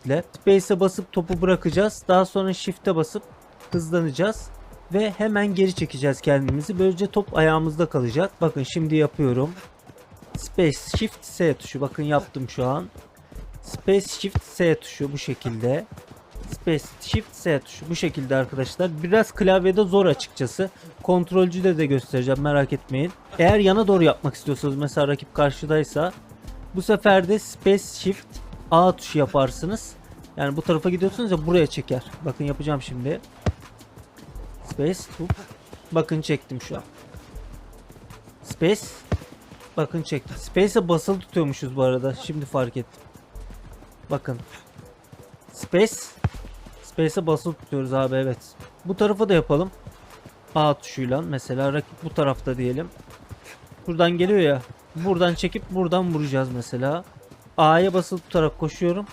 Shift'le. Space'e basıp topu bırakacağız. Daha sonra Shift'e basıp hızlanacağız. Ve hemen geri çekeceğiz kendimizi. Böylece top ayağımızda kalacak. Bakın şimdi yapıyorum. Space Shift S tuşu. Bakın yaptım şu an. Space Shift S tuşu bu şekilde. Space Shift S tuşu bu şekilde arkadaşlar. Biraz klavyede zor açıkçası. Kontrolcüde de göstereceğim merak etmeyin. Eğer yana doğru yapmak istiyorsanız mesela rakip karşıdaysa bu sefer de Space Shift A tuşu yaparsınız. Yani bu tarafa gidiyorsunuz ya buraya çeker. Bakın yapacağım şimdi. Space hop. Bakın çektim şu an. Space Bakın çektim. Space'e basılı tutuyormuşuz bu arada. Şimdi fark ettim. Bakın. Space. Space'e basılı tutuyoruz abi evet. Bu tarafa da yapalım. A tuşuyla mesela rakip bu tarafta diyelim. Buradan geliyor ya. Buradan çekip buradan vuracağız mesela. A'ya basılı tutarak koşuyorum.